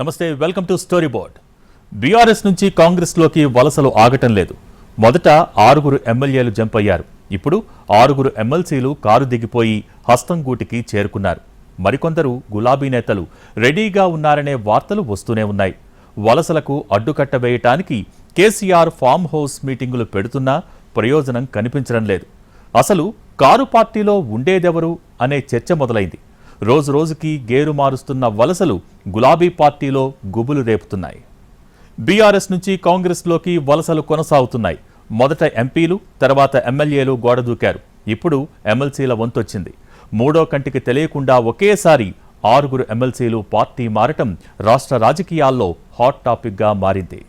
నమస్తే welcome to story board. BRS నుంచి కాంగ్రెస్లోకి వలసలు ఆగటం లేదు. మొదట ఆరుగురు ఎమ్మెల్యేలు జంప్ అయ్యారు ఇప్పుడు ఆరుగురు ఎమ్మెల్సీలు కారు దిగిపోయి హస్తంగూటికి చేరుకున్నారు. మరికొందరు గులాబీ నేతలు రెడీగా ఉన్నారనే వార్తలు వస్తూనే ఉన్నాయి. వలసలకు అడ్డుకట్ట వేయటానికి కేసీఆర్ ఫామ్ హౌస్ మీటింగులు పెడుతున్నా ప్రయోజనం కనిపించడం లేదు. అసలు కారు పార్టీలో ఉండేదెవరు అనే చర్చ మొదలైంది. రోజు రోజుకి గేరు మారుస్తున్న వలసలు గులాబీ పార్టీలో గుబులు రేపుతున్నాయి. బీఆర్ఎస్ నుంచి కాంగ్రెస్లోకి వలసలు కొనసాగుతున్నాయి. మొదట ఎంపీలు తర్వాత ఎమ్మెల్యేలు గోడ దూకారు ఇప్పుడు ఎమ్మెల్సీల వంతొచ్చింది. మూడో కంటికి తెలియకుండా ఒకేసారి ఆరుగురు ఎమ్మెల్సీలు పార్టీ మారటం రాష్ట్ర రాజకీయాల్లో హాట్ టాపిక్గా మారింది.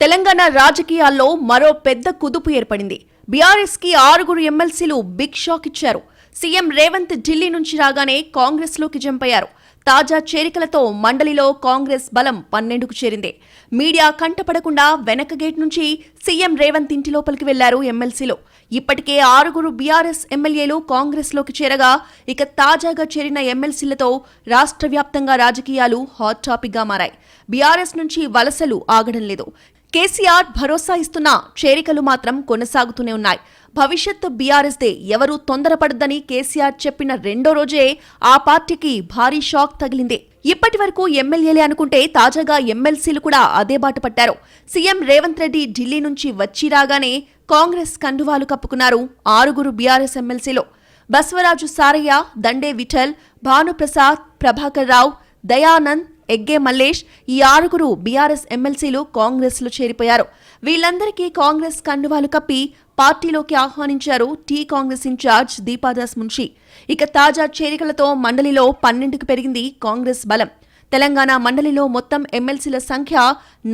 తెలంగాణ రాజకీయాల్లో మరో పెద్ద కుదుపు ఏర్పడింది. బీఆర్ఎస్కి ఆరుగురు ఎమ్మెల్సీలు బిగ్ షాక్ ఇచ్చారు. సీఎం రేవంత్ ఢిల్లీ నుంచి రాగానే కాంగ్రెస్లోకి జంపయ్యారు తాజా చేరికలతో మండలిలో కాంగ్రెస్ బలం పన్నెండుకు చేరింది. మీడియా కంటపడకుండా వెనక గేట్ నుంచి సీఎం రేవంత్ ఇంటి లోపలికి వెళ్ళారు ఎమ్మెల్సీలు. ఇప్పటికే ఆరుగురు బీఆర్ఎస్ ఎమ్మెల్యేలు కాంగ్రెస్లోకి చేరగా ఇక తాజాగా చేరిన ఎమ్మెల్సీలతో రాష్ట్ర వ్యాప్తంగా రాజకీయాలు హాట్ టాపిక్గా మారాయి. బీఆర్ఎస్ నుంచి వలసలు ఆగడం లేదు. కేసీఆర్ భరోసా ఇస్తున్నా చేరికలు మాత్రం కొనసాగుతూనే ఉన్నాయి. భవిష్యత్తు బీఆర్ఎస్దే ఎవరూ తొందరపడద్దని కేసీఆర్ చెప్పిన రెండో రోజే ఆ పార్టీకి భారీ షాక్ తగిలింది. ఇప్పటి వరకు ఎమ్మెల్యేలే అనుకుంటే తాజాగా ఎమ్మెల్సీలు కూడా అదే బాట పట్టారు. సీఎం రేవంత్ రెడ్డి ఢిల్లీ నుంచి వచ్చి రాగానే కాంగ్రెస్ కండువాలు కప్పుకున్నారు ఆరుగురు బీఆర్ఎస్ ఎమ్మెల్సీలు. బస్వరాజు సారయ్య దండే విఠల్ భానుప్రసాద్ ప్రభాకర్ రావు దయానంద్ ఎగ్గే మల్లేష్ ఈ ఆరుగురు బీఆర్ఎస్ ఎమ్మెల్సీలు కాంగ్రెస్లో చేరిపోయారు. వీళ్ళందరికీ కాంగ్రెస్ కండువాలు కప్పి పార్టీలోకి ఆహ్వానించారు T Congress incharge Deepa Das Munshi. ఇక తాజా చేరికలతో మండలిలో పన్నెండుకు పెరిగింది కాంగ్రెస్ బలం. తెలంగాణ మండలిలో మొత్తం ఎమ్మెల్సీల సంఖ్య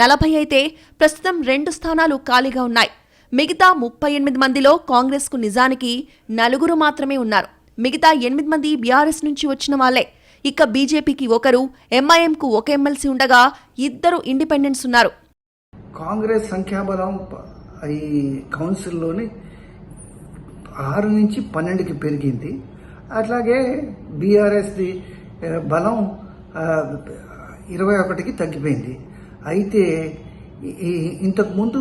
నలభై అయితే ప్రస్తుతం రెండు స్థానాలు ఖాళీగా ఉన్నాయి. మిగతా ముప్పై ఎనిమిది మందిలో కాంగ్రెస్కు నిజానికి నలుగురు మాత్రమే ఉన్నారు. మిగతా ఎనిమిది మంది బీఆర్ఎస్ నుంచి వచ్చిన వాళ్ళే ఇక బీజేపీకి ఒకరు ఎంఐఎంకు ఒక ఎమ్మెల్సీ ఉండగా ఇద్దరు ఇండిపెండెంట్స్ ఉన్నారు. కాంగ్రెస్ సంఖ్యాబలం ఈ కౌన్సిల్లోని ఆరు నుంచి పన్నెండుకి పెరిగింది. అట్లాగే బీఆర్ఎస్ది బలం ఇరవై ఒకటికి తగ్గిపోయింది. అయితే ఇంతకుముందు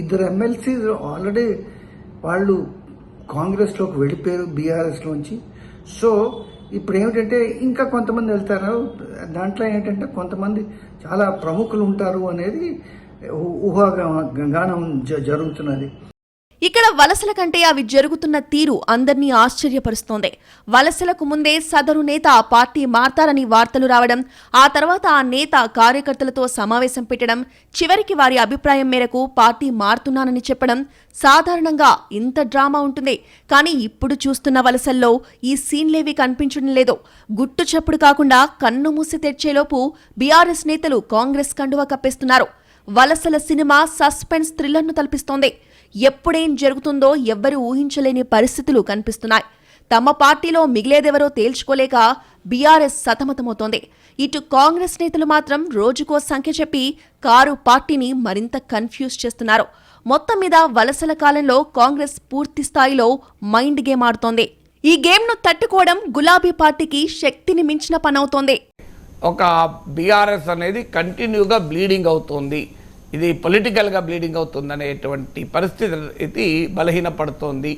ఇద్దరు ఎమ్మెల్సీ ఆల్రెడీ వాళ్ళు కాంగ్రెస్లోకి వెళ్ళిపోయారు బీఆర్ఎస్లోంచి. సో ఇప్పుడు ఏమిటంటే ఇంకా కొంతమంది వెళ్తారు? దాంట్లో ఏంటంటే కొంతమంది చాలా ప్రముఖులు ఉంటారు అనేది ఊహాగానం జ- జరుగుతున్నది. ఇక్కడ వలసల కంటే అవి జరుగుతున్న తీరు అందర్నీ ఆశ్చర్యపరుస్తోంది. వలసలకు ముందే సదరు నేత ఆ పార్టీ మారతారని వార్తలు రావడం ఆ తర్వాత ఆ నేత కార్యకర్తలతో సమావేశం పెట్టడం చివరికి వారి అభిప్రాయం మేరకు పార్టీ మారుతున్నానని చెప్పడం సాధారణంగా ఇంత డ్రామా ఉంటుంది. కానీ ఇప్పుడు చూస్తున్న వలసల్లో ఈ సీన్లేవి కనిపించడం లేదు. గుట్టు చప్పుడు కాకుండా కన్ను మూసి తెరిచేలోపు బీఆర్ఎస్ నేతలు కాంగ్రెస్ కండువా కప్పేస్తున్నారు. వలసల సినిమా సస్పెన్స్ థ్రిల్లర్ను తలపిస్తోంది. ఎప్పుడేం జరుగుతుందో ఎవ్వరూ ఊహించలేని పరిస్థితులు కనిపిస్తున్నాయి. తమ పార్టీలో మిగిలేదెవరో తేల్చుకోలేక బీఆర్ఎస్ సతమతమవుతోంది. ఇటు కాంగ్రెస్ నేతలు మాత్రం రోజుకో సంఖ్య చెప్పి కారు పార్టీని మరింత కన్ఫ్యూజ్ చేస్తున్నారు. మొత్తం మీద వలసల కాలంలో కాంగ్రెస్ పూర్తి స్థాయిలో మైండ్ గేమ్ ఆడుతోంది. ఈ గేమ్ను తట్టుకోవడం గులాబీ పార్టీకి శక్తిని మించిన పనవుతోంది. ఒక బీఆర్ఎస్ అనేది కంటిన్యూగా బ్లీడింగ్ అవుతుంది. ఇది పొలిటికల్గా బ్లీడింగ్ అవుతుందనేటువంటి పరిస్థితి ఇది బలహీనపడుతోంది.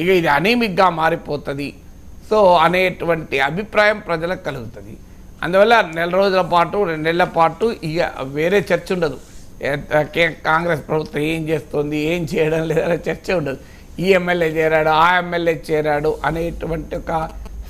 ఇక ఇది అనీమిక్గా మారిపోతుంది. సో అనేటువంటి అభిప్రాయం ప్రజలకు కలుగుతుంది. అందువల్ల నెల రోజుల పాటు రెండు నెలల పాటు ఇక వేరే చర్చ ఉండదు. కాంగ్రెస్ ప్రభుత్వం ఏం చేస్తుంది ఏం చేయడం లేదనే చర్చ ఉండదు. ఈ ఎమ్మెల్యే చేరాడు ఆ ఎమ్మెల్యే చేరాడు అనేటువంటి ఒక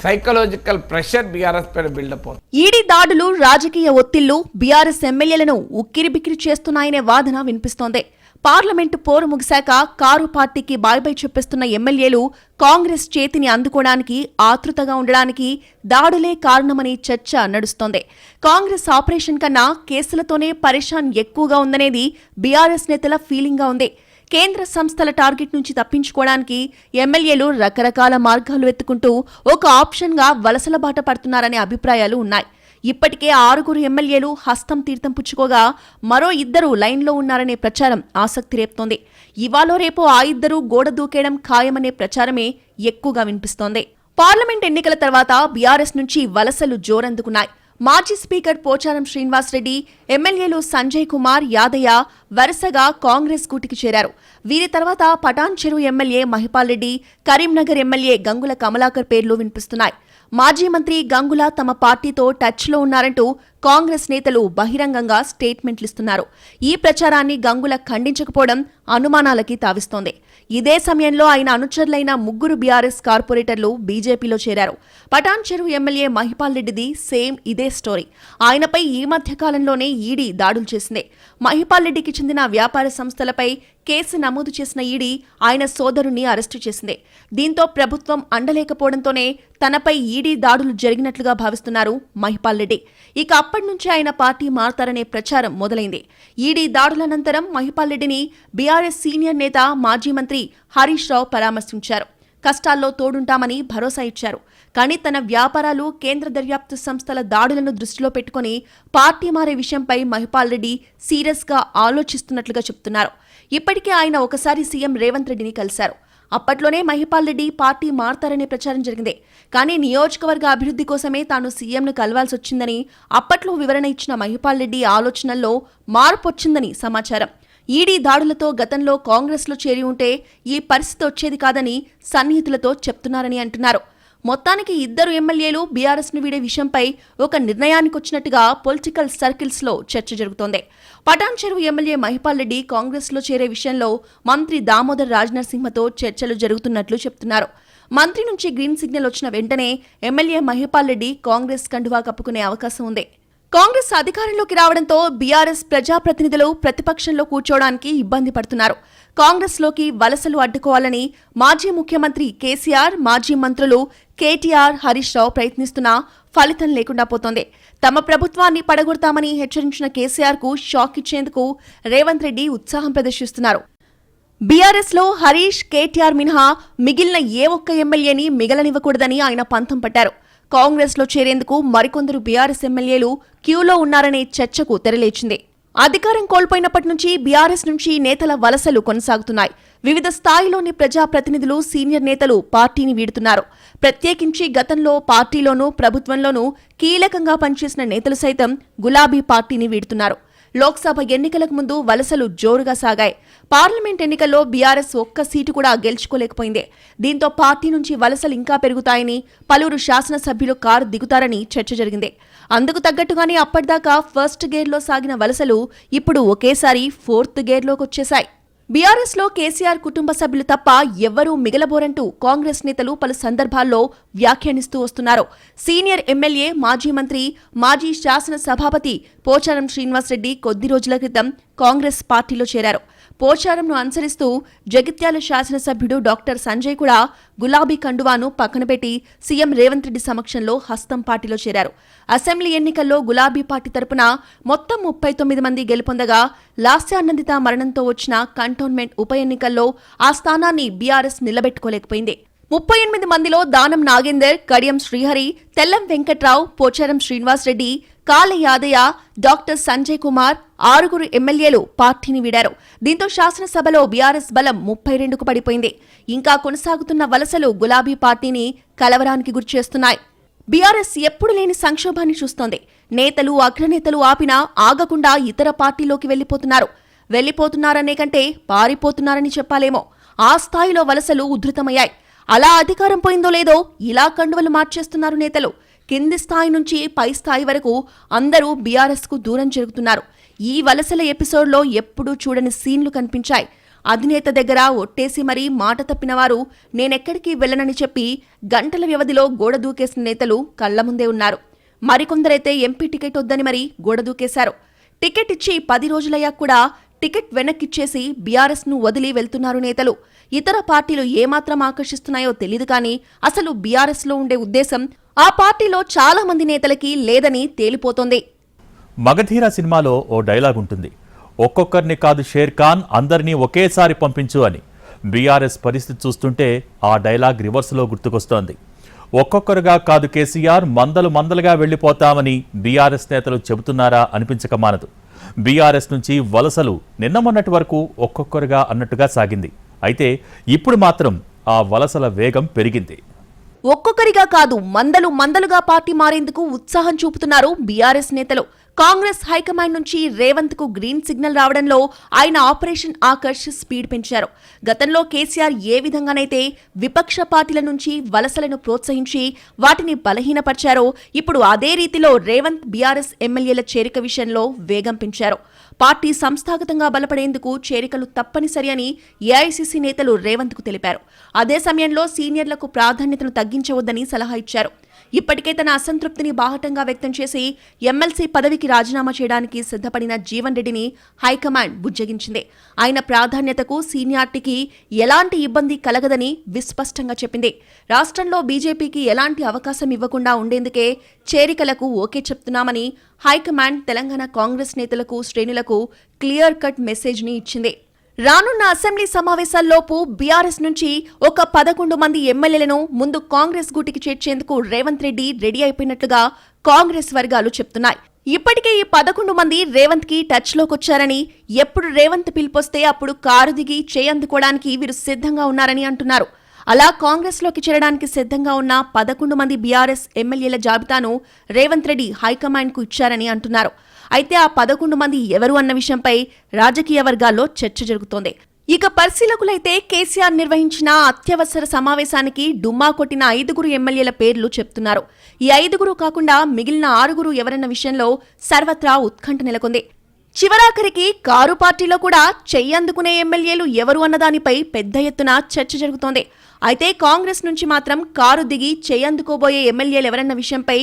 సైకలాజికల్ ప్రెషర్ బీఆర్ఎస్ పైన బిల్డప్ ఈడీ దాడులు రాజకీయ ఒత్తిళ్ళు బీఆర్ఎస్ ఎమ్మెల్యేలను ఉక్కిరిబిక్కిరి చేస్తున్నాయనే వాదన వినిపిస్తోంది. పార్లమెంటు పోరు ముగిశాక కారు పార్టీకి బాయ్ బై చెప్పిస్తున్న ఎమ్మెల్యేలు కాంగ్రెస్ చేతిని అందుకోవడానికి ఆతృతగా ఉండడానికి దాడులే కారణమని చర్చ నడుస్తోంది. కాంగ్రెస్ ఆపరేషన్ కన్నా కేసులతోనే పరిషాన్ ఎక్కువగా ఉందనేది బీఆర్ఎస్ నేతల ఫీలింగ్గా ఉంది. కేంద్ర సంస్థల టార్గెట్ నుంచి తప్పించుకోవడానికి ఎమ్మెల్యేలు రకరకాల మార్గాలు వెతుకుంటూ ఒక ఆప్షన్గా వలసల బాట పడుతున్నారనే అభిప్రాయాలు ఉన్నాయి. ఇప్పటికే ఆరుగురు ఎమ్మెల్యేలు హస్తం తీర్థం పుచ్చుకోగా మరో ఇద్దరు లైన్లో ఉన్నారనే ప్రచారం ఆసక్తి రేపుతోంది. ఇవాళో రేపు ఆ ఇద్దరు గోడ దూకేయడం ఖాయమనే ప్రచారమే ఎక్కువగా వినిపిస్తోంది. పార్లమెంట్ ఎన్నికల తర్వాత బీఆర్ఎస్ నుంచి వలసలు జోరందుకున్నాయి. మాజీ స్పీకర్ పోచారం శ్రీనివాసరెడ్డి ఎమ్మెల్యేలు సంజయ్ కుమార్ యాదయ్య వరుసగా కాంగ్రెస్ కూటికి చేరారు. వీరి తర్వాత పటాన్ చెరువు ఎమ్మెల్యే మహిపాల్ రెడ్డి కరీంనగర్ ఎమ్మెల్యే గంగుల కమలాకర్ పేర్లు వినిపిస్తున్నాయి. మాజీ మంత్రి గంగుల తమ పార్టీతో టచ్లో ఉన్నారంటూ కాంగ్రెస్ నేతలు బహిరంగంగా స్టేట్మెంట్లు ఇస్తున్నారు. ఈ ప్రచారాన్ని గంగుల ఖండించకపోవడం అనుమానాలకి తావిస్తోంది. ఇదే సమయంలో ఆయన అనుచరులైన ముగ్గురు బీఆర్ఎస్ కార్పొరేటర్లు బీజేపీలో చేరారు. పటాన్ చెరువు ఎమ్మెల్యే మహిపాల్ రెడ్డిది సేమ్ ఇదే స్టోరీ. ఆయనపై ఈ మధ్య కాలంలోనే ఈడీ దాడులు చేసింది. మహిపాల్ రెడ్డికి చెందిన వ్యాపార సంస్థలపై కేసు నమోదు చేసిన ఈడీ ఆయన సోదరుణ్ణి అరెస్టు చేసింది. దీంతో ప్రభుత్వం అండలేకపోవడంతోనే తనపై ఈడీ దాడులు జరిగినట్లుగా భావిస్తున్నారు మహిపాల్ రెడ్డి. ఇక అప్పటి నుంచి ఆయన పార్టీ మారతారనే ప్రచారం మొదలైంది. ఈడీ దాడుల అనంతరం మహిపాల్ రెడ్డిని బీఆర్ఎస్ సీనియర్ నేత మాజీ మంత్రి హరీష్ రావు పరామర్శించారు. కష్టాల్లో తోడుంటామని భరోసా ఇచ్చారు. కానీ తన వ్యాపారాలు కేంద్ర దర్యాప్తు సంస్థల దాడులను దృష్టిలో పెట్టుకుని పార్టీ మారే విషయంపై మహిపాల్ రెడ్డి సీరియస్గా ఆలోచిస్తున్నట్లుగా చెప్తున్నారు. ఇప్పటికే ఆయన ఒకసారి సీఎం రేవంత్ రెడ్డిని కలిశారు. అప్పట్లోనే మహిపాల్ రెడ్డి పార్టీ మారతారనే ప్రచారం జరిగింది. కానీ నియోజకవర్గ అభివృద్ధి కోసమే తాను సీఎంను కలవాల్సి వచ్చిందని అప్పట్లో వివరణ ఇచ్చిన మహిపాల్ రెడ్డి ఆలోచనల్లో మార్పు వచ్చిందని సమాచారం. ఈడీ దాడులతో గతంలో కాంగ్రెస్లో చేరి ఉంటే ఈ పరిస్థితి వచ్చేది కాదని సన్నిహితులతో చెప్తున్నారని అంటున్నారు. మొత్తానికి ఇద్దరు ఎమ్మెల్యేలు బీఆర్ఎస్ను వీడే విషయంపై ఒక నిర్ణయానికి వచ్చినట్టుగా పొలిటికల్ సర్కిల్స్లో చర్చ జరుగుతోంది. పటాన్ చెరువు ఎమ్మెల్యే మహిపాల్ రెడ్డి కాంగ్రెస్లో చేరే విషయంలో మంత్రి దామోదర్ రాజనరసింహతో చర్చలు జరుగుతున్నట్లు చెప్తున్నారు. మంత్రి నుంచి గ్రీన్ సిగ్నల్ వచ్చిన వెంటనే ఎమ్మెల్యే మహిపాల్ రెడ్డి కాంగ్రెస్ కండువా కప్పుకునే అవకాశం ఉంది. కాంగ్రెస్ అధికారంలోకి రావడంతో బీఆర్ఎస్ ప్రజాప్రతినిధులు ప్రతిపక్షంలో కూర్చోవడానికి ఇబ్బంది పడుతున్నారు. కాంగ్రెస్లోకి వలసలు అడ్డుకోవాలని మాజీ ముఖ్యమంత్రి కేసీఆర్ మాజీ మంత్రులు కేటీఆర్ హరీష్ రావు ప్రయత్నిస్తున్నా ఫలితం లేకుండా పోతోంది. తమ ప్రభుత్వాన్ని పడగొడతామని హెచ్చరించిన కేసీఆర్కు షాక్ ఇచ్చేందుకు రేవంత్ రెడ్డి ఉత్సాహం ప్రదర్శిస్తున్నారు. బీఆర్ఎస్లో హరీష్ కేటీఆర్ మినహా మిగిలిన ఏ ఒక్క ఎమ్మెల్యేని మిగలనివ్వకూడదని ఆయన పంతం పట్టారు. కాంగ్రెస్లో చేరేందుకు మరికొందరు బీఆర్ఎస్ ఎమ్మెల్యేలు క్యూలో ఉన్నారనే చర్చకు తెరలేచింది. అధికారం కోల్పోయినప్పటి నుంచి బీఆర్ఎస్ నుంచి నేతల వలసలు కొనసాగుతున్నాయి. వివిధ స్థాయిలోని ప్రజాప్రతినిధులు సీనియర్ నేతలు పార్టీని వీడుతున్నారు. ప్రత్యేకించి గతంలో పార్టీలోనూ ప్రభుత్వంలోనూ కీలకంగా పనిచేసిన నేతలు సైతం గులాబీ పార్టీని వీడుతున్నారు. లోక్సభ ఎన్నికలకు ముందు వలసలు జోరుగా సాగాయి. పార్లమెంట్ ఎన్నికల్లో బీఆర్ఎస్ ఒక్క సీటు కూడా గెలుచుకోలేకపోయింది. దీంతో పార్టీ నుంచి వలసలు ఇంకా పెరుగుతాయని పలువురు శాసనసభ్యులు కారు దిగుతారని చర్చ జరిగింది. అందుకు తగ్గట్టుగానే అప్పటిదాకా ఫస్ట్ గేర్లో సాగిన వలసలు ఇప్పుడు ఒకేసారి ఫోర్త్ గేర్లోకి వచ్చేశాయి బీఆర్ఎస్లో కేసీఆర్ కుటుంబ సభ్యులు తప్ప ఎవ్వరూ మిగలబోరంటూ కాంగ్రెస్ నేతలు పలు సందర్భాల్లో వ్యాఖ్యానిస్తూ వస్తున్నారు. సీనియర్ ఎమ్మెల్యే మాజీ మంత్రి మాజీ శాసన సభాపతి పోచారం శ్రీనివాసరెడ్డి కొద్ది రోజుల క్రితం కాంగ్రెస్ పార్టీలో చేరారు. పోచారంను అనుసరిస్తూ జగిత్యాల శాసనసభ్యుడు డాక్టర్ సంజయ్ కూడా గులాబీ కండువాను పక్కన పెట్టి సీఎం రేవంత్ రెడ్డి సమక్షంలో హస్తం పార్టీలో చేరారు. అసెంబ్లీ ఎన్నికల్లో గులాబీ పార్టీ తరపున మొత్తం ముప్పై తొమ్మిది మంది గెలుపొందగా లాస్యానందిత మరణంతో వచ్చిన కంటోన్మెంట్ ఉప ఎన్నికల్లో ఆ స్థానాన్ని బీఆర్ఎస్ నిలబెట్టుకోలేకపోయింది. ముప్పై ఎనిమిది మందిలో దానం నాగేందర్ కడియం శ్రీహరి తెల్లం వెంకట్రావు పోచారం శ్రీనివాసరెడ్డి కాల యాదయ్య డాక్టర్ సంజయ్ కుమార్ ఆరుగురు ఎమ్మెల్యేలు పార్టీని వీడారు. దీంతో శాసనసభలో బీఆర్ఎస్ బలం ముప్పై రెండుకు పడిపోయింది. ఇంకా కొనసాగుతున్న వలసలు గులాబీ పార్టీని కలవరానికి గురిచేస్తున్నాయి బీఆర్ఎస్ ఎప్పుడు లేని సంక్షోభాన్ని చూస్తోంది. నేతలు అగ్రనేతలు ఆపినా ఆగకుండా ఇతర పార్టీలోకి వెళ్ళిపోతున్నారు వెళ్ళిపోతున్నారనే కంటే పారిపోతున్నారని చెప్పాలేమో. ఆ స్థాయిలో వలసలు ఉధృతమయ్యాయి. అలా అధికారం పోయిందో లేదో ఇలా కండువలు మార్చేస్తున్నారు నేతలు. కింది స్థాయి నుంచి పై స్థాయి వరకు అందరూ బీఆర్ఎస్కు దూరం జరుగుతున్నారు. ఈ వలసల ఎపిసోడ్లో ఎప్పుడూ చూడని సీన్లు కనిపించాయి. అధినేత దగ్గర ఒట్టేసి మరీ మాట తప్పినవారు నేనెక్కడికి వెళ్ళనని చెప్పి గంటల వ్యవధిలో గోడ దూకేసిన నేతలు కళ్ళ ముందే ఉన్నారు. మరికొందరైతే ఎంపీ టికెట్ వద్దని మరీ గోడ దూకేశారు. టికెట్ ఇచ్చి పది రోజులయ్యాక కూడా టికెట్ వెనక్కిచ్చేసి బీఆర్ఎస్ను వదిలి వెళ్తున్నారు నేతలు. ఇతర పార్టీలు ఏమాత్రం ఆకర్షిస్తున్నాయో తెలియదు కానీ అసలు బీఆర్ఎస్లో ఉండే ఉద్దేశం ఆ పార్టీలో చాలా మంది నేతలకి లేదని తేలిపోతోంది. మగధీర సినిమాలో ఓ డైలాగ్ ఉంటుంది. ఒక్కొక్కరిని కాదు షేర్ ఖాన్ అందరినీ ఒకేసారి పంపించు అని. బీఆర్ఎస్ పరిస్థితి చూస్తుంటే ఆ డైలాగ్ రివర్స్లో గుర్తుకొస్తోంది. ఒక్కొక్కరుగా కాదు కేసీఆర్ మందలు మందలుగా వెళ్ళిపోతామని బీఆర్ఎస్ నేతలు చెబుతున్నారా అనిపించక మానదు. బీఆర్ఎస్ నుంచి వలసలు నిన్న మొన్నటి వరకు ఒక్కొక్కరుగా అన్నట్టుగా సాగింది. అయితే ఇప్పుడు మాత్రం ఆ వలసల వేగం పెరిగింది. ఒక్కొక్కరిగా కాదు మందలు మందలుగా పార్టీ మారేందుకు ఉత్సాహం చూపుతున్నారు బీఆర్ఎస్ నేతలు. కాంగ్రెస్ హైకమాండ్ నుంచి రేవంత్కు గ్రీన్ సిగ్నల్ రావడంలో ఆయన ఆపరేషన్ ఆకర్ష్ స్పీడ్ పెంచారు. గతంలో కేసీఆర్ ఏ విధంగానైతే విపక్ష పార్టీల నుంచి వలసలను ప్రోత్సహించి వాటిని బలహీనపరిచారో ఇప్పుడు అదే రీతిలో రేవంత్ బీఆర్ఎస్ ఎమ్మెల్యేల చేరిక విషయంలో వేగం పెంచారు. పార్టీ సంస్థాగతంగా బలపడేందుకు చేరికలు తప్పనిసరి అని ఏఐసీసీ నేతలు రేవంత్కు తెలిపారు. అదే సమయంలో సీనియర్లకు ప్రాధాన్యతను తగ్గించవద్దని సలహా ఇచ్చారు. ఇప్పటికే తన అసంతృప్తిని బాహటంగా వ్యక్తం చేసి ఎమ్మెల్సీ పదవికి రాజీనామా చేయడానికి సిద్ధపడిన జీవన్ రెడ్డిని హైకమాండ్ బుజ్జగించింది. ఆయన ప్రాధాన్యతకు సీనియార్టీకి ఎలాంటి ఇబ్బంది కలగదని విస్పష్టంగా చెప్పింది. రాష్ట్రంలో బీజేపీకి ఎలాంటి అవకాశం ఇవ్వకుండా ఉండేందుకే చేరికలకు ఓకే చెప్తున్నామని హైకమాండ్ తెలంగాణ కాంగ్రెస్ నేతలకు శ్రేణులకు క్లియర్ కట్ మెసేజ్ని ఇచ్చింది. రానున్న అసెంబ్లీ సమావేశాల్లోపు బీఆర్ఎస్ నుంచి ఒక పదకొండు మంది ఎమ్మెల్యేలను ముందు కాంగ్రెస్ గూటికి చేర్చేందుకు రేవంత్ రెడ్డి రెడీ అయిపోయినట్లుగా కాంగ్రెస్ వర్గాలు చెప్తున్నాయి. ఇప్పటికే ఈ పదకొండు మంది రేవంత్కి టచ్ లోకొచ్చారని ఎప్పుడు రేవంత్ పిలిపొస్తే అప్పుడు కారు దిగి చేయందుకోవడానికి వీరు సిద్ధంగా ఉన్నారని అంటున్నారు. అలా కాంగ్రెస్లోకి చేరడానికి సిద్ధంగా ఉన్న పదకొండు మంది బీఆర్ఎస్ ఎమ్మెల్యేల జాబితాను రేవంత్ రెడ్డి హైకమాండ్కు ఇచ్చారని అంటున్నారు. అయితే ఆ పదకొండు మంది ఎవరు అన్న విషయంపై రాజకీయ వర్గాల్లో చర్చ జరుగుతోంది. ఇక పరిశీలకులైతే కేసీఆర్ నిర్వహించిన అత్యవసర సమావేశానికి డుమ్మా కొట్టిన ఐదుగురు ఎమ్మెల్యేల పేర్లు చెప్తున్నారు. ఈ ఐదుగురు కాకుండా మిగిలిన ఆరుగురు ఎవరన్న విషయంలో సర్వత్రా ఉత్కంఠ నెలకొంది. చివరాఖరికి కారు పార్టీలో కూడా చెయ్యందుకునే ఎమ్మెల్యేలు ఎవరు అన్నదానిపై పెద్ద ఎత్తున చర్చ జరుగుతోంది. అయితే కాంగ్రెస్ నుంచి మాత్రం కారు దిగి చేయందుకోబోయే ఎమ్మెల్యేలు ఎవరన్న విషయంపై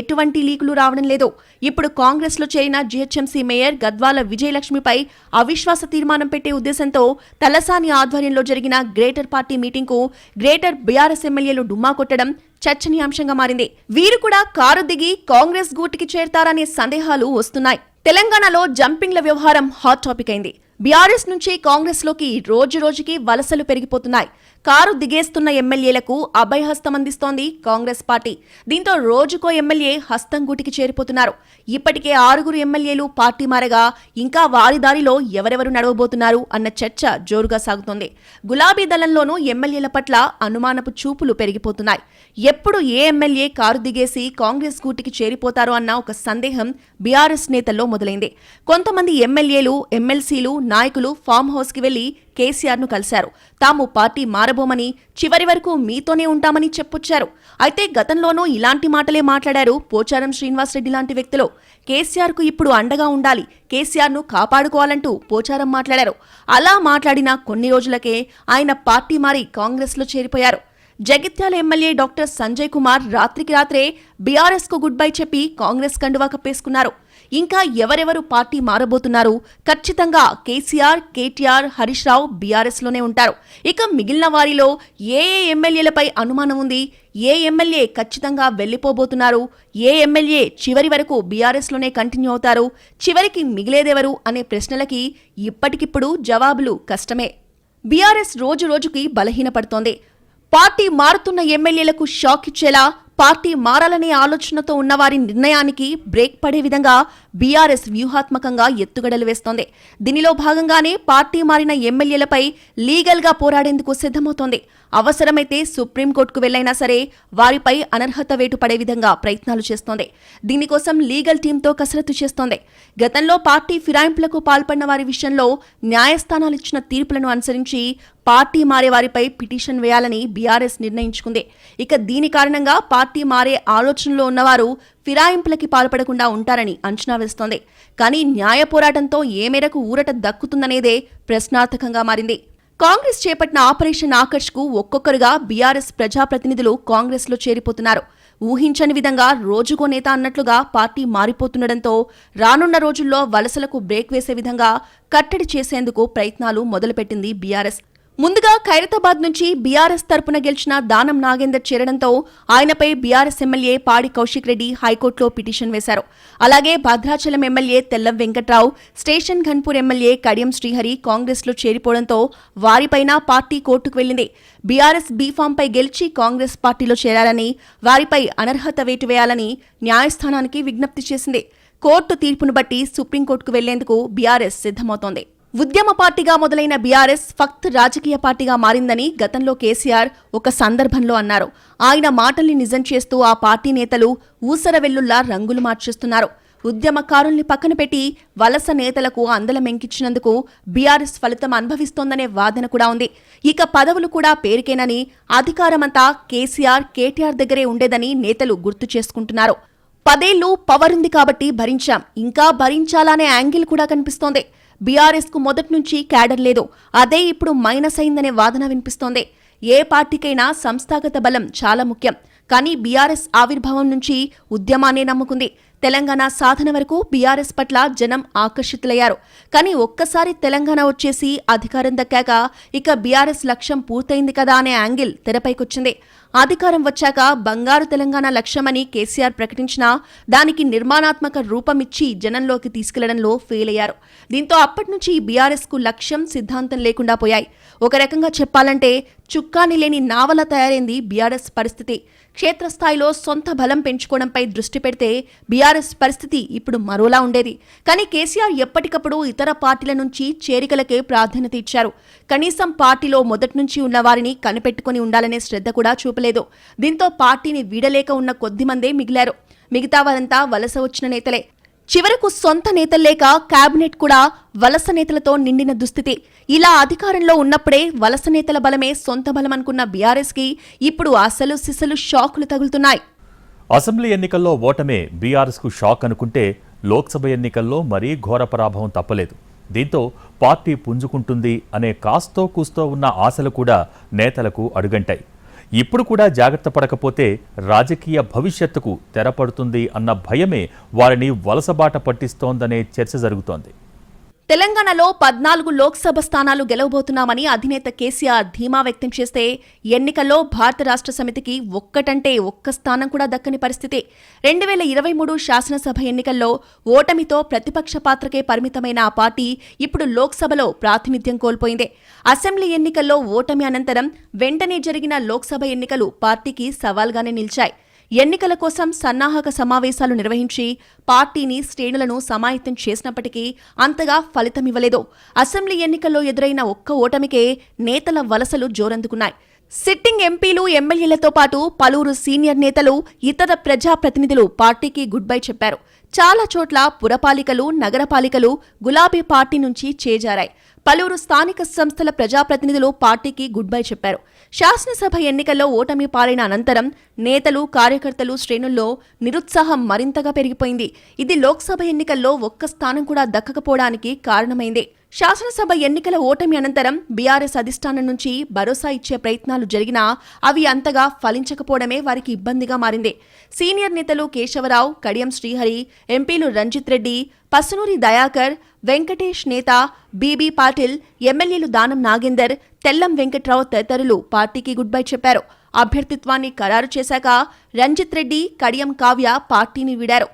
ఎటువంటి లీకులు రావడం లేదు. ఇప్పుడు కాంగ్రెస్లో చేరిన జీహెచ్ఎంసీ మేయర్ గద్వాల విజయలక్ష్మిపై అవిశ్వాస తీర్మానం పెట్టే ఉద్దేశంతో తలసాని ఆధ్వర్యంలో జరిగిన గ్రేటర్ పార్టీ మీటింగ్కు గ్రేటర్ బీఆర్ఎస్ ఎమ్మెల్యేలు డుమ్మా కొట్టడం చర్చనీయాంశంగా మారింది. వీరు కూడా కారు దిగి కాంగ్రెస్ గూటికి చేరతారనే సందేహాలు వస్తున్నాయి. తెలంగాణలో జంపింగ్ల వ్యవహారం హాట్ టాపిక్ అయింది. బీఆర్ఎస్ నుంచి కాంగ్రెస్లోకి రోజు రోజుకి వలసలు పెరిగిపోతున్నాయి. కారు దిగేస్తున్న ఎమ్మెల్యేలకు అభయహస్తం అందిస్తోంది కాంగ్రెస్ పార్టీ. దీంతో రోజుకో ఎమ్మెల్యే హస్తం గుటికి చేరిపోతున్నారు. ఇప్పటికే ఆరుగురు ఎమ్మెల్యేలు పార్టీ మారగా ఇంకా వారి దారిలో ఎవరెవరు నడవబోతున్నారు అన్న చర్చ జోరుగా సాగుతోంది. గులాబీ దళంలోనూ ఎమ్మెల్యేల పట్ల అనుమానపు చూపులు పెరిగిపోతున్నాయి. ఎప్పుడు ఏ ఎమ్మెల్యే కారు దిగేసి కాంగ్రెస్ గూటికి చేరిపోతారో అన్న ఒక సందేహం బీఆర్ఎస్ నేతల్లో మొదలైంది. కొంతమంది ఎమ్మెల్యేలు ఎమ్మెల్సీలు నాయకులు ఫామ్ హౌస్కి వెళ్ళి కేసీఆర్ను కలిశారు. తాము పార్టీ మారబోమని చివరి వరకు మీతోనే ఉంటామని చెప్పొచ్చారు. అయితే గతంలోనూ ఇలాంటి మాటలే మాట్లాడారు పోచారం శ్రీనివాసరెడ్డి లాంటి వ్యక్తులు. కేసీఆర్కు ఇప్పుడు అండగా ఉండాలి కేసీఆర్ను కాపాడుకోవాలంటూ పోచారం మాట్లాడారు. అలా మాట్లాడిన కొన్ని రోజులకే ఆయన పార్టీ మారి కాంగ్రెస్లో చేరిపోయారు. జగిత్యాల ఎమ్మెల్యే డాక్టర్ సంజయ్ కుమార్ రాత్రికి రాత్రే బీఆర్ఎస్కు గుడ్ బై చెప్పి కాంగ్రెస్ కండువా కప్పేసుకున్నారు. ఇంకా ఎవరెవరు పార్టీ మారబోతున్నారు ఖచ్చితంగా కేసీఆర్ కేటీఆర్ హరీష్ రావు బీఆర్ఎస్లోనే ఉంటారు. ఇక మిగిలిన వారిలో ఏ ఏ ఎమ్మెల్యేలపై అనుమానం ఉంది ఏ ఎమ్మెల్యే ఖచ్చితంగా వెళ్ళిపోబోతున్నారు ఏ ఎమ్మెల్యే చివరి వరకు బీఆర్ఎస్లోనే కంటిన్యూ అవుతారు చివరికి మిగిలేదెవరు అనే ప్రశ్నలకి ఇప్పటికిప్పుడు జవాబులు కష్టమే. బీఆర్ఎస్ రోజు రోజుకి బలహీనపడుతోంది. పార్టీ మారుతున్న ఎమ్మెల్యేలకు షాక్ ఇచ్చేలా పార్టీ మారాలనే ఆలోచనతో ఉన్నవారి నిర్ణయానికి బ్రేక్ పడే విధంగా బీఆర్ఎస్ వ్యూహాత్మకంగా ఎత్తుగడలు వేస్తోంది. దీనిలో భాగంగానే పార్టీ మారిన ఎమ్మెల్యేలపై లీగల్గా పోరాడేందుకు సిద్ధమవుతోంది. అవసరమైతే సుప్రీంకోర్టుకు వెళ్ళైనా సరే వారిపై అనర్హత వేటు పడే విధంగా ప్రయత్నాలు చేస్తోంది. దీనికోసం లీగల్ టీంతో కసరత్తు చేస్తోంది. గతంలో పార్టీ ఫిరాయింపులకు పాల్పడిన వారి విషయంలో న్యాయస్థానాలు ఇచ్చిన తీర్పులను అనుసరించి పార్టీ మారే వారిపై పిటిషన్ వేయాలని బీఆర్ఎస్ నిర్ణయించుకుంది. ఇక దీని కారణంగా పార్టీ మారే ఆలోచనలో ఉన్నవారు ఫిరాయింపులకి పాల్పడకుండా ఉంటారని అంచనా వేస్తోంది. కానీ న్యాయ పోరాటంతో ఏ మేరకు ఊరట దక్కుతుందనేదే ప్రశ్నార్థకంగా మారింది. కాంగ్రెస్ చేపట్టిన ఆపరేషన్ ఆకర్ష్కు ఒక్కొక్కరుగా బీఆర్ఎస్ ప్రజాప్రతినిధులు కాంగ్రెస్లో చేరిపోతున్నారు. ఊహించని విధంగా రోజుకో నేత అన్నట్లుగా పార్టీ మారిపోతుండటంతో రానున్న రోజుల్లో వలసలకు బ్రేక్ వేసే విధంగా కట్టడి చేసేందుకు ప్రయత్నాలు మొదలుపెట్టింది బీఆర్ఎస్. ముందుగా ఖైరతాబాద్ నుంచి బీఆర్ఎస్ తరపున గెలిచిన దానం నాగేందర్ చేరడంతో ఆయనపై బీఆర్ఎస్ ఎమ్మెల్యే పాడి కౌశిక్ రెడ్డి హైకోర్టులో పిటిషన్ వేశారు. అలాగే Bhadrachalam MLA Tellam Venkatrao station Ghanpur MLA Kadiyam Srihari కాంగ్రెస్లో చేరిపోవడంతో వారిపైన పార్టీ కోర్టుకు వెళ్ళింది బీఆర్ఎస్ బీఫామ్పై గెలిచి కాంగ్రెస్ పార్టీలో చేరాలని వారిపై అనర్హత వేటు వేయాలని న్యాయస్థానానికి విజ్ఞప్తి చేసింది. కోర్టు తీర్పును బట్టి సుప్రీంకోర్టుకు వెళ్ళేందుకు బీఆర్ఎస్ సిద్ధమవుతోంది. ఉద్యమ పార్టీగా మొదలైన బీఆర్ఎస్ ఫక్త్ రాజకీయ పార్టీగా మారిందని గతంలో కేసీఆర్ ఒక సందర్భంలో అన్నారు. ఆయన మాటల్ని నిజం చేస్తూ ఆ పార్టీ నేతలు ఊసరవెల్లుల్లా రంగులు మార్చేస్తున్నారు. ఉద్యమకారుల్ని పక్కన పెట్టి వలస నేతలకు అందలమెంకిచ్చినందుకు బీఆర్ఎస్ ఫలితం అనుభవిస్తోందనే వాదన కూడా ఉంది. ఇక పదవులు కూడా పేరుకేనని అధికారమంతా కేసీఆర్ కేటీఆర్ దగ్గరే ఉండేదని నేతలు గుర్తు చేసుకుంటున్నారు. పదేళ్ళు పవర్ ఉంది కాబట్టి భరించాం. ఇంకా భరించాలనే యాంగిల్ కూడా కనిపిస్తోంది. బీఆర్ఎస్కు మొదటి నుంచి క్యాడర్ లేదు. అదే ఇప్పుడు మైనస్ అయిందనే వాదన వినిపిస్తోంది. ఏ పార్టీకైనా సంస్థాగత బలం చాలా ముఖ్యం. కానీ బీఆర్ఎస్ ఆవిర్భావం నుంచి ఉద్యమాన్నే నమ్ముకుంది. తెలంగాణ సాధన వరకు బీఆర్ఎస్ పట్ల జనం ఆకర్షితులయ్యారు. కానీ ఒక్కసారి తెలంగాణ వచ్చేసి అధికారం దక్కాక ఇక బీఆర్ఎస్ లక్ష్యం పూర్తయింది కదా అనే యాంగిల్ తెరపైకొచ్చింది. అధికారం వచ్చాక బంగారు తెలంగాణ లక్ష్యమని కేసీఆర్ ప్రకటించినా దానికి నిర్మాణాత్మక రూపమిచ్చి జనంలోకి తీసుకెళ్ళడంలో ఫెయిల్ అయ్యారు దీంతో అప్పటి నుంచి బీఆర్ఎస్కు లక్ష్యం సిద్ధాంతం లేకుండా పోయాయి. ఒక రకంగా చెప్పాలంటే చుక్కాని లేని నావల తయారైంది బీఆర్ఎస్ పరిస్థితి. క్షేత్రస్థాయిలో సొంత బలం పెంచుకోవడంపై దృష్టి పెడితే బీఆర్ఎస్ పరిస్థితి ఇప్పుడు మరోలా ఉండేది. కానీ కేసీఆర్ ఎప్పటికప్పుడు ఇతర పార్టీల నుంచి చేరికలకే ప్రాధాన్యత ఇచ్చారు. కనీసం పార్టీలో మొదటి నుంచి ఉన్న వారిని కనిపెట్టుకుని ఉండాలనే శ్రద్ధ కూడా చూపలేదు. దీంతో పార్టీని వీడలేక ఉన్న కొద్ది మందే మిగిలారు. మిగతా వారంతా వలస వచ్చిన నేతలే. చివరకు సొంత నేతల్లేక కేబినెట్ కూడా వలస నేతలతో నిండిన దుస్థితి. ఇలా అధికారంలో ఉన్నప్పుడే వలస నేతల బలమే సొంత బలం అనుకున్న బీఆర్ఎస్కి ఇప్పుడు అసలు సిసలు షాకులు తగులుతున్నాయి. అసెంబ్లీ ఎన్నికల్లో ఓటమే బీఆర్ఎస్కు షాక్ అనుకుంటే లోక్సభ ఎన్నికల్లో మరీ ఘోర పరాభవం తప్పలేదు. దీంతో పార్టీ పుంజుకుంటుంది అనే కాస్తో కూస్తో ఉన్న ఆశలు కూడా నేతలకు అడుగంటాయి. ఇప్పుడు కూడా జాగ్రత్త పడకపోతే రాజకీయ భవిష్యత్తుకు తెరపడుతుంది అన్న భయమే వారిని వలసబాట పట్టిస్తోందనే చర్చ జరుగుతోంది. తెలంగాణలో పద్నాలుగు లోక్సభ స్థానాలు గెలవబోతున్నామని అధినేత కేసీఆర్ ధీమా వ్యక్తం చేస్తే ఎన్నికల్లో భారత రాష్ట్ర సమితికి ఒక్కటంటే ఒక్క స్థానం కూడా దక్కని పరిస్థితి. రెండు వేల ఇరవై మూడు శాసనసభ ఎన్నికల్లో ఓటమితో ప్రతిపక్ష పాత్రకే పరిమితమైన ఆ పార్టీ ఇప్పుడు లోక్సభలో ప్రాతినిధ్యం కోల్పోయింది. అసెంబ్లీ ఎన్నికల్లో ఓటమి అనంతరం వెంటనే జరిగిన లోక్సభ ఎన్నికలు పార్టీకి సవాల్గానే నిలిచాయి. ఎన్నికల కోసం సన్నాహక సమావేశాలు నిర్వహించి పార్టీని శ్రేణులను సమాయత్తం చేసినప్పటికీ అంతగా ఫలితమివ్వలేదు అసెంబ్లీ ఎన్నికల్లో ఎదురైన ఒక్క ఓటమికే నేతల వలసలు జోరందుకున్నాయి. సిట్టింగ్ ఎంపీలు ఎమ్మెల్యేలతో పాటు పలువురు సీనియర్ నేతలు ఇతర ప్రజాప్రతినిధులు పార్టీకి గుడ్ బై చెప్పారు. చాలా చోట్ల పురపాలికలు నగరపాలికలు గులాబీ పార్టీ నుంచి చేజారాయి. పలువురు స్థానిక సంస్థల ప్రజాప్రతినిధులు పార్టీకి గుడ్ బై చెప్పారు. శాసనసభ ఎన్నికల్లో ఓటమి పాలైన అనంతరం నేతలు కార్యకర్తలు శ్రేణుల్లో నిరుత్సాహం మరింతగా పెరిగిపోయింది. ఇది లోక్సభ ఎన్నికల్లో ఒక్క స్థానం కూడా దక్కకపోవడానికి కారణమైంది. శాసనసభ ఎన్నికల ఓటమి అనంతరం బీఆర్ఎస్ అధిష్టానం నుంచి భరోసా ఇచ్చే ప్రయత్నాలు జరిగినా అవి అంతగా ఫలించకపోవడమే వారికి ఇబ్బందిగా మారింది. సీనియర్ నేతలు కేశవరావు కడియం శ్రీహరి ఎంపీలు రంజిత్ రెడ్డి పసునూరి దయాకర్ వెంకటేష్ నేత బీబీ పాటిల్ ఎమ్మెల్యేలు దానం నాగేందర్ తెల్లం వెంకట్రావు తదితరులు పార్టీకి గుడ్ బై చెప్పారు. అభ్యర్థిత్వాన్ని ఖరారు చేశాక రంజిత్ రెడ్డి కడియం కావ్య పార్టీని వీడారు.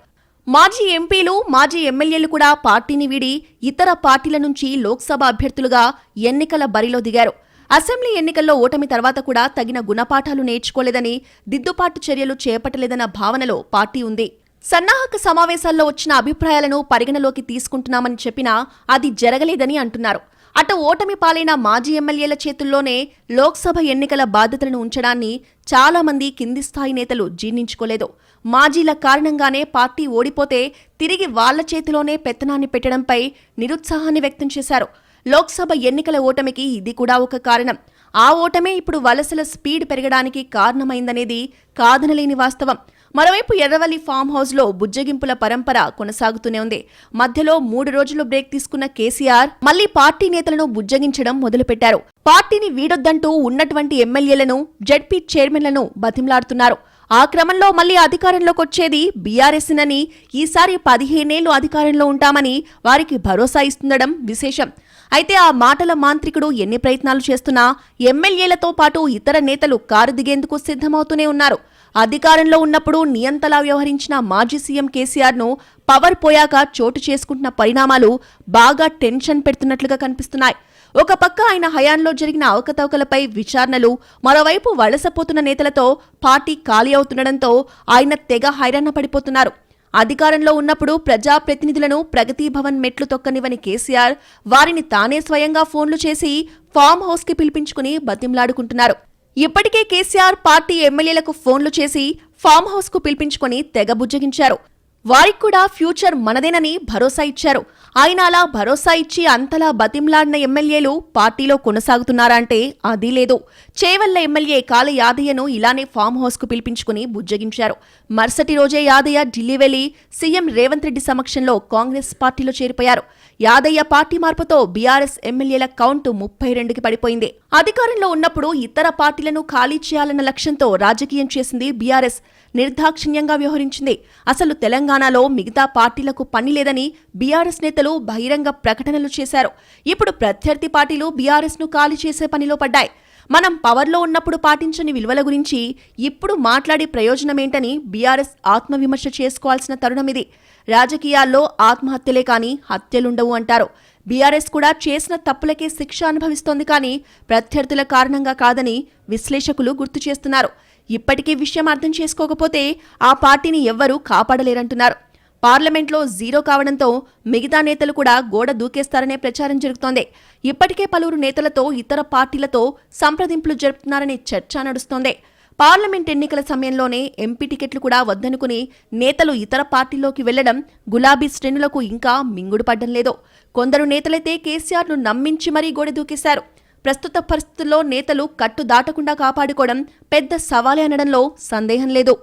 మాజీ ఎంపీలు మాజీ ఎమ్మెల్యేలు కూడా పార్టీని వీడి ఇతర పార్టీల నుంచి లోక్సభ అభ్యర్థులుగా ఎన్నికల బరిలో దిగారు. అసెంబ్లీ ఎన్నికల్లో ఓటమి తర్వాత కూడా తగిన గుణపాఠాలు నేర్చుకోలేదని దిద్దుబాటు చర్యలు చేపట్టలేదన్న భావనలో పార్టీ ఉంది. సన్నాహక సమావేశాల్లో వచ్చిన అభిప్రాయాలను పరిగణలోకి తీసుకుంటున్నామని చెప్పినా అది జరగలేదని అంటున్నారు. అటు ఓటమి పాలైన మాజీ ఎమ్మెల్యేల చేతుల్లోనే లోక్సభ ఎన్నికల బాధ్యతలను ఉంచడాన్ని చాలా మంది కింది స్థాయి నేతలు జీర్ణించుకోలేదు. మాజీల కారణంగానే పార్టీ ఓడిపోతే తిరిగి వాళ్ళ చేతిలోనే పెత్తనాన్ని పెట్టడంపై నిరుత్సాహాన్ని వ్యక్తం చేశారు. లోక్సభ ఎన్నికల ఓటమికి ఇది కూడా ఒక కారణం. ఆ ఓటమే ఇప్పుడు వలసల స్పీడ్ పెరగడానికి కారణమైందనేది కాదనలేని వాస్తవం. మరోవైపు ఎర్రవల్లి ఫామ్ హౌస్లో బుజ్జగింపుల పరంపర కొనసాగుతూనే ఉంది. మధ్యలో మూడు రోజులు బ్రేక్ తీసుకున్న కేసీఆర్ మళ్ళీ పార్టీ నేతలను బుజ్జగించడం మొదలుపెట్టారు. పార్టీని వీడొద్దంటూ ఉన్నటువంటి ఎమ్మెల్యేలను జడ్పీ చైర్మన్లను బతిమలాడుతున్నారు. ఆ క్రమంలో మళ్ళీ అధికారంలోకి వచ్చేది బీఆర్ఎస్నని. ఈసారి పదిహేనేళ్ళు అధికారంలో ఉంటామని వారికి భరోసా ఇస్తుండడం విశేషం. అయితే ఆ మాటల మాంత్రికుడు ఎన్ని ప్రయత్నాలు చేస్తున్నా ఎమ్మెల్యేలతో పాటు ఇతర నేతలు కారు దిగేందుకు సిద్ధమవుతూనే ఉన్నారు. అధికారంలో ఉన్నప్పుడు నియంతలా వ్యవహరించిన మాజీ సీఎం కేసీఆర్ను పవర్ పోయాక చోటు చేసుకుంటున్న పరిణామాలు బాగా టెన్షన్ పెడుతున్నట్లుగా కనిపిస్తున్నాయి. ఒక పక్క ఆయన హయాంలో జరిగిన అవకతవకలపై విచారణలు మరోవైపు వలసపోతున్న నేతలతో పార్టీ ఖాళీ అవుతుండడంతో ఆయన తెగ హైరాణ పడిపోతున్నారు. అధికారంలో ఉన్నప్పుడు ప్రజాప్రతినిధులను ప్రగతిభవన్ మెట్లు తొక్కనివని కేసీఆర్ వారిని తానే స్వయంగా ఫోన్లు చేసి ఫామ్ హౌస్కి పిలిపించుకుని బతింలాడుకుంటున్నారు ఇప్పటికే కేసీఆర్ పార్టీ ఎమ్మెల్యేలకు ఫోన్లు చేసి ఫామ్ హౌస్కు పిలిపించుకుని తెగ బుజ్జగించారు. వారికి కూడా ఫ్యూచర్ మనదేనని భరోసా ఇచ్చారు. ఆయన అలా భరోసా ఇచ్చి అంతలా బతిమ్లాడిన ఎమ్మెల్యేలు పార్టీలో కొనసాగుతున్నారంటే అది లేదు. చేవల్ల ఎమ్మెల్యే కాల యాదయ్యను ఇలానే ఫామ్ హౌస్కు పిలిపించుకుని బుజ్జగించారు. మరుసటి రోజే యాదయ్య ఢిల్లీ వెళ్ళి సీఎం రేవంత్ రెడ్డి సమక్షంలో కాంగ్రెస్ పార్టీలో చేరిపోయారు. యాదయ్య పార్టీ మార్పుతో బీఆర్ఎస్ ఎమ్మెల్యేల కౌంట్ ముప్పై రెండుకి పడిపోయింది. అధికారంలో ఉన్నప్పుడు ఇతర పార్టీలను ఖాళీ చేయాలన్న లక్ష్యంతో రాజకీయం చేసింది బీఆర్ఎస్. నిర్దాక్షిణ్యంగా వ్యవహరించింది. అసలు తెలంగాణలో మిగతా పార్టీలకు పని లేదని బీఆర్ఎస్ నేతలు బహిరంగ ప్రకటనలు చేశారు. ఇప్పుడు ప్రత్యర్థి పార్టీలు బీఆర్ఎస్ను ఖాళీ చేసే పనిలో పడ్డాయి. మనం పవర్లో ఉన్నప్పుడు పాటించని విలువల గురించి ఇప్పుడు మాట్లాడే ప్రయోజనమేంటని బీఆర్ఎస్ ఆత్మవిమర్శ చేసుకోవాల్సిన తరుణమిది రాజకీయాల్లో ఆత్మహత్యలే కానీ హత్యలుండవు అంటారు. బీఆర్ఎస్ కూడా చేసిన తప్పులకే శిక్ష అనుభవిస్తోంది కానీ ప్రత్యర్థుల కారణంగా కాదని విశ్లేషకులు గుర్తు చేస్తున్నారు. ఇప్పటికీ విషయం అర్థం చేసుకోకపోతే ఆ పార్టీని ఎవ్వరూ కాపాడలేరంటున్నారు. పార్లమెంట్లో జీరో కావడంతో మిగతా నేతలు కూడా గోడ దూకేస్తారనే ప్రచారం జరుగుతోంది. ఇప్పటికే పలువురు నేతలతో ఇతర పార్టీలతో సంప్రదింపులు జరుపుతున్నారనే చర్చ నడుస్తోంది. పార్లమెంట్ ఎన్నికల సమయంలోనే ఎంపీ టికెట్లు కూడా వద్దనుకుని నేతలు ఇతర పార్టీల్లోకి వెళ్ళడం గులాబీ శ్రేణులకు ఇంకా మింగుడు పడ్డం లేదు. కొందరు నేతలైతే కేసీఆర్ను నమ్మించి మరీ గోడ దూకేశారు. ప్రస్తుత పరిస్థితుల్లో నేతలు కట్టు దాటకుండా కాపాడుకోవడం పెద్ద సవాలే అనడంలో సందేహం లేదు.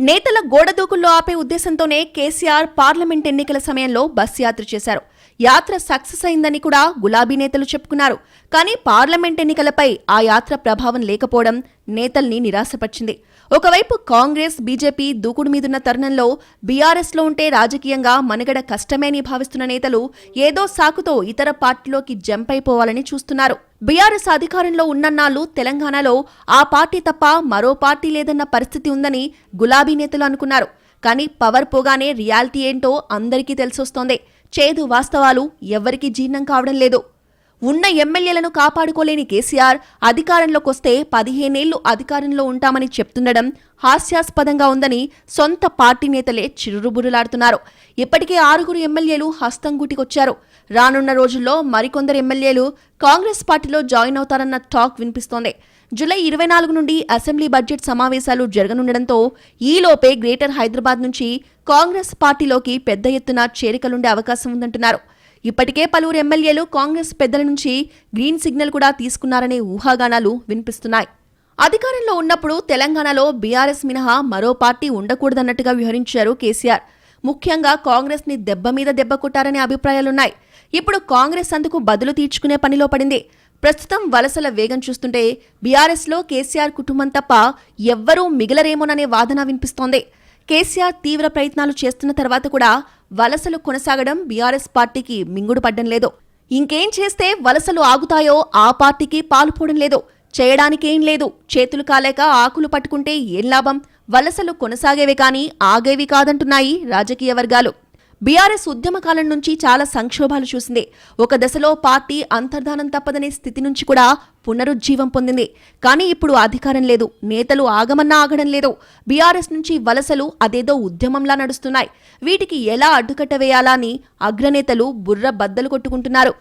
నేతల గోడదూకుల్లో ఆపే ఉద్దేశంతోనే కేసీఆర్ పార్లమెంట్ ఎన్నికల సమయంలో బస్ యాత్ర చేశారు. యాత్ర సక్సెస్ అయిందని కూడా గులాబీ నేతలు చెప్పుకున్నారు. కానీ పార్లమెంట్ ఎన్నికలపై ఆ యాత్ర ప్రభావం లేకపోవడం నేతల్ని నిరాశపరిచింది. ఒకవైపు కాంగ్రెస్ బీజేపీ దూకుడు మీదున్న తరుణంలో బీఆర్ఎస్లో ఉంటే రాజకీయంగా మనుగడ కష్టమేని భావిస్తున్న నేతలు ఏదో సాకుతో ఇతర పార్టీలోకి జంప్ అయిపోవాలని చూస్తున్నారు. బీఆర్ఎస్ అధికారంలో ఉన్నన్నాళ్ళు తెలంగాణలో ఆ పార్టీ తప్ప మరో పార్టీ లేదన్న పరిస్థితి ఉందని గులాబీ నేతలు అనుకున్నారు. కానీ పవర్ పోగానే రియాలిటీ ఏంటో అందరికీ తెలిసొస్తోంది. చేదు వాస్తవాలు ఎవ్వరికీ జీర్ణం కావడం లేదు. ఉన్న ఎమ్మెల్యేలను కాపాడుకోలేని కేసీఆర్ అధికారంలోకొస్తే పదిహేనేళ్ళు అధికారంలో ఉంటామని చెప్తుండడం హాస్యాస్పదంగా ఉందని సొంత పార్టీ నేతలే చిరురుబురులాడుతున్నారు. ఇప్పటికే ఆరుగురు ఎమ్మెల్యేలు హస్తం గుటికొచ్చారు. రానున్న రోజుల్లో మరికొందరు ఎమ్మెల్యేలు కాంగ్రెస్ పార్టీలో జాయిన్ అవుతారన్న టాక్ వినిపిస్తోంది. జూలై ఇరవై నాలుగు నుండి అసెంబ్లీ బడ్జెట్ సమావేశాలు జరగనుండడంతో ఈలోపే గ్రేటర్ హైదరాబాద్ నుంచి కాంగ్రెస్ పార్టీలోకి పెద్ద ఎత్తున చేరికలుండే అవకాశం ఉందంటున్నారు. ఇప్పటికే పలువురు ఎమ్మెల్యేలు కాంగ్రెస్ పెద్దల నుంచి గ్రీన్ సిగ్నల్ కూడా తీసుకున్నారనే ఊహాగానాలు వినిపిస్తున్నాయి. అధికారంలో ఉన్నప్పుడు తెలంగాణలో బీఆర్ఎస్ మినహా మరో పార్టీ ఉండకూడదన్నట్టుగా వ్యవహరించారు కేసీఆర్. ముఖ్యంగా కాంగ్రెస్ని దెబ్బ మీద దెబ్బ కొట్టారనే అభిప్రాయాలున్నాయి. ఇప్పుడు కాంగ్రెస్ అందుకు బదులు తీర్చుకునే పనిలో పడింది. ప్రస్తుతం వలసల వేగం చూస్తుంటే బీఆర్ఎస్లో కేసీఆర్ కుటుంబం తప్ప ఎవ్వరూ మిగిలరేమోననే వాదన వినిపిస్తోంది. కేసీఆర్ తీవ్ర ప్రయత్నాలు చేస్తున్న తర్వాత కూడా వలసలు కొనసాగడం బీఆర్ఎస్ పార్టీకి మింగుడు పడ్డం లేదు. ఇంకేం చేస్తే వలసలు ఆగుతాయో ఆ పార్టీకి పాలుపోవడం లేదు. చేయడానికేం లేదు. చేతులు కాలేక ఆకులు పట్టుకుంటే ఏం లాభం? వలసలు కొనసాగేవే కానీ ఆగేవి కాదంటున్నాయి రాజకీయ వర్గాలు. బీఆర్ఎస్ ఉద్యమకాలం నుంచి చాలా సంక్షోభాలు చూసింది. ఒక దశలో పార్టీ అంతర్ధానం తప్పదనే స్థితి నుంచి కూడా పునరుజ్జీవం పొందింది. కానీ ఇప్పుడు అధికారం లేదు. నేతలు ఆగమన్నా ఆగడం లేదు. బీఆర్ఎస్ నుంచి వలసలు అదేదో ఉద్యమంలా నడుస్తున్నాయి. వీటికి ఎలా అడ్డుకట్ట వేయాలా అని అగ్రనేతలు బుర్ర బద్దలు కొట్టుకుంటున్నారు.